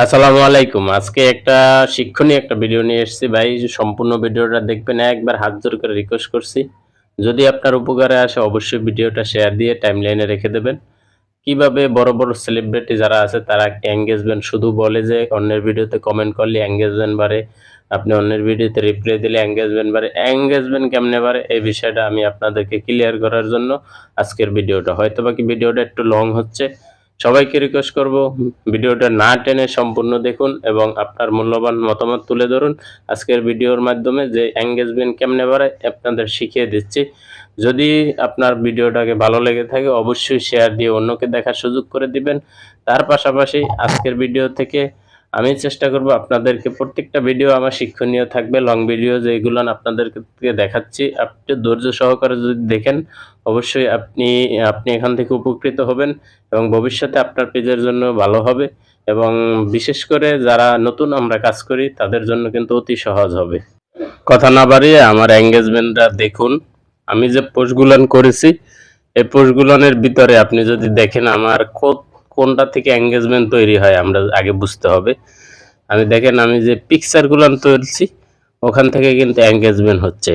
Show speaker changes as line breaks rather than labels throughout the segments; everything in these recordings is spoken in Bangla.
আসসালামু আলাইকুম। আজকে একটা শিক্ষণীয় একটা ভিডিও নিয়ে এসেছি ভাই। সম্পূর্ণ ভিডিওটা দেখবেন, একবার হাত জোর করে রিকোয়েস্ট করছি। যদি আপনার উপকারে আসে, অবশ্যই ভিডিওটা শেয়ার দিয়ে টাইমলাইনে রেখে দেবেন। কীভাবে বড় বড় সেলিব্রিটি যারা আছে, তারা এঙ্গেজমেন্ট শুধু বলে যে অন্যের ভিডিওতে কমেন্ট করলে এঙ্গেজমেন্ট বাড়ে, আপনি অন্যের ভিডিওতে রিপ্লাই দিলে এঙ্গেজমেন্ট বাড়ে। এঙ্গেজমেন্ট কেমনে বাড়ে, এই বিষয়টা আমি আপনাদেরকে ক্লিয়ার করার জন্য আজকের ভিডিওটা হয়তো বাকি ভিডিওটা একটু লং হচ্ছে সবাইকে রিকোয়েস্ট করব, ভিডিওটা না টেনে সম্পূর্ণ দেখুন এবং আপনার মূল্যবান মতামত তুলে ধরুন। আজকের ভিডিওর মাধ্যমে যে এঙ্গেজমেন্ট কেমনে বাড়ায়, আপনাদের শিখিয়ে দিচ্ছি। যদি আপনার ভিডিওটাকে ভালো লেগে থাকে, অবশ্যই শেয়ার দিয়ে অন্যকে দেখার সুযোগ করে দিবেন। তার পাশাপাশি আজকের ভিডিও থেকে আমি চেষ্টা করব আপনাদেরকে প্রত্যেকটা ভিডিও আমার শিক্ষণীয় থাকবে লং ভিডিও যেগুলো আপনাদেরকে দেখাচ্ছি। আপনি ধৈর্য সহকারে যদি দেখেন, অবশ্যই আপনি আপনি এখান থেকে উপকৃত হবেন এবং ভবিষ্যতে আপনার পেজের জন্য ভালো হবে এবং বিশেষ করে যারা নতুন আমরা কাজ করি, তাদের জন্য কিন্তু অতি সহজ হবে। কথা না বাড়িয়ে আমার এঙ্গেজমেন্টটা দেখুন। আমি যে পোস্টগুলান করেছি, এই পোস্টগুলানের ভিতরে আপনি যদি দেখেন আমার কো- কোনটা থেকে এঙ্গেজমেন্ট তৈরি হয় আমরা আগে বুঝতে হবে। আমি দেখেন, আমি যে পিকচারগুলান তুলছি, ওখান থেকে কিন্তু এঙ্গেজমেন্ট হচ্ছে।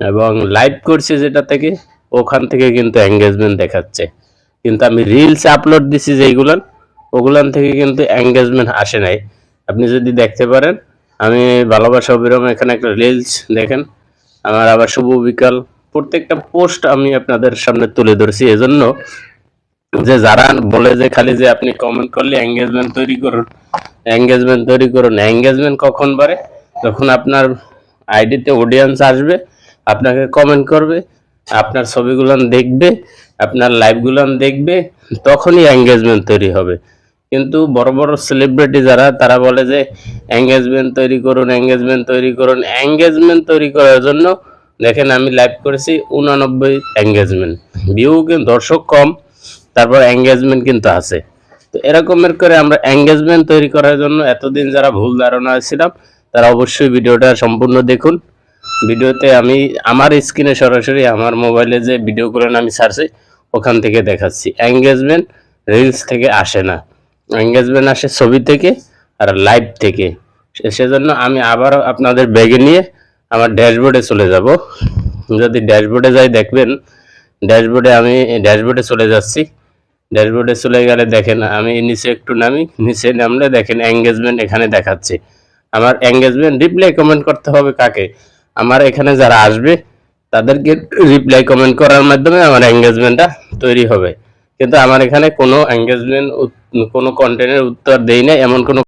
এবং লাইভ করছি যেটা থেকে, ওখান থেকে কিন্তু এঙ্গেজমেন্ট দেখাচ্ছে। কিন্তু আমি রিলস আপলোড দিছি যেইগুলান ওগুলান থেকে কিন্তু এঙ্গেজমেন্ট আসে নাই। আপনি যদি দেখতে পারেন, আমি ভালোবাসা অবিরাম এখানে একটা রিলস দেখেন, আমার আবার শুভ বিকাল। প্রত্যেকটা পোস্ট আমি আপনাদের সামনে তুলে ধরছি। এজন্য যে যারা বলে যে খালি যে আপনি কমেন্ট করলে এঙ্গেজমেন্ট তৈরি করুন এঙ্গেজমেন্ট তৈরি করুন এঙ্গেজমেন্ট কখন বাড়ে? যখন আপনার আইডিতে অডিয়েন্স আসবে, আপনাকে কমেন্ট করবে, আপনার ছবিগুলান দেখবে, আপনার লাইভগুলান দেখবে, তখনই এঙ্গেজমেন্ট তৈরি হবে। কিন্তু বড় বড় সেলিব্রিটি যারা, তারা বলে যে এঙ্গেজমেন্ট তৈরি করুন এঙ্গেজমেন্ট তৈরি করুন এঙ্গেজমেন্ট তৈরি করার জন্য দেখেন আমি লাইভ করেছি উনানব্বই এঙ্গেজমেন্ট ভিউ দর্শক কম তারপর এঙ্গেজমেন্ট কিন্তু আছে। তো এরকমের করে আমরা এঙ্গেজমেন্ট তৈরি করার জন্য এতদিন যারা ভুল ধারণা ছিলাম, তারা অবশ্যই ভিডিওটা সম্পূর্ণ দেখুন। ভিডিওতে আমি আমার স্ক্রিনে সরাসরি আমার মোবাইলে যে ভিডিও ভিডিওগুলো আমি ছাড়ছি, ওখান থেকে দেখাচ্ছি। এঙ্গেজমেন্ট রিলস থেকে আসে না। এঙ্গেজমেন্ট আসে ছবি থেকে আর লাইভ থেকে। সেজন্য আমি আবার আপনাদের ব্যাগে নিয়ে আমার ড্যাশবোর্ডে চলে যাব। যদি ড্যাশবোর্ডে যাই দেখবেন ড্যাশবোর্ডে আমি ড্যাশবোর্ডে চলে যাচ্ছি। ড্যাশবোর্ডে চলে গেলে দেখেন, আমি নিচে একটু নামি, নিচে নামলে দেখেন এঙ্গেজমেন্ট এখানে দেখাচ্ছে। আমার এঙ্গেজমেন্ট রিপ্লাই কমেন্ট করতে হবে কাকে? আমার এখানে যারা আসবে, তাদেরকে রিপ্লাই কমেন্ট করার মাধ্যমে আমার এঙ্গেজমেন্টটা তৈরি হবে। কিন্তু আমার এখানে কোনো এঙ্গেজমেন্ট কোনো কন্টেন্টের উত্তর দেই না এমন কোনো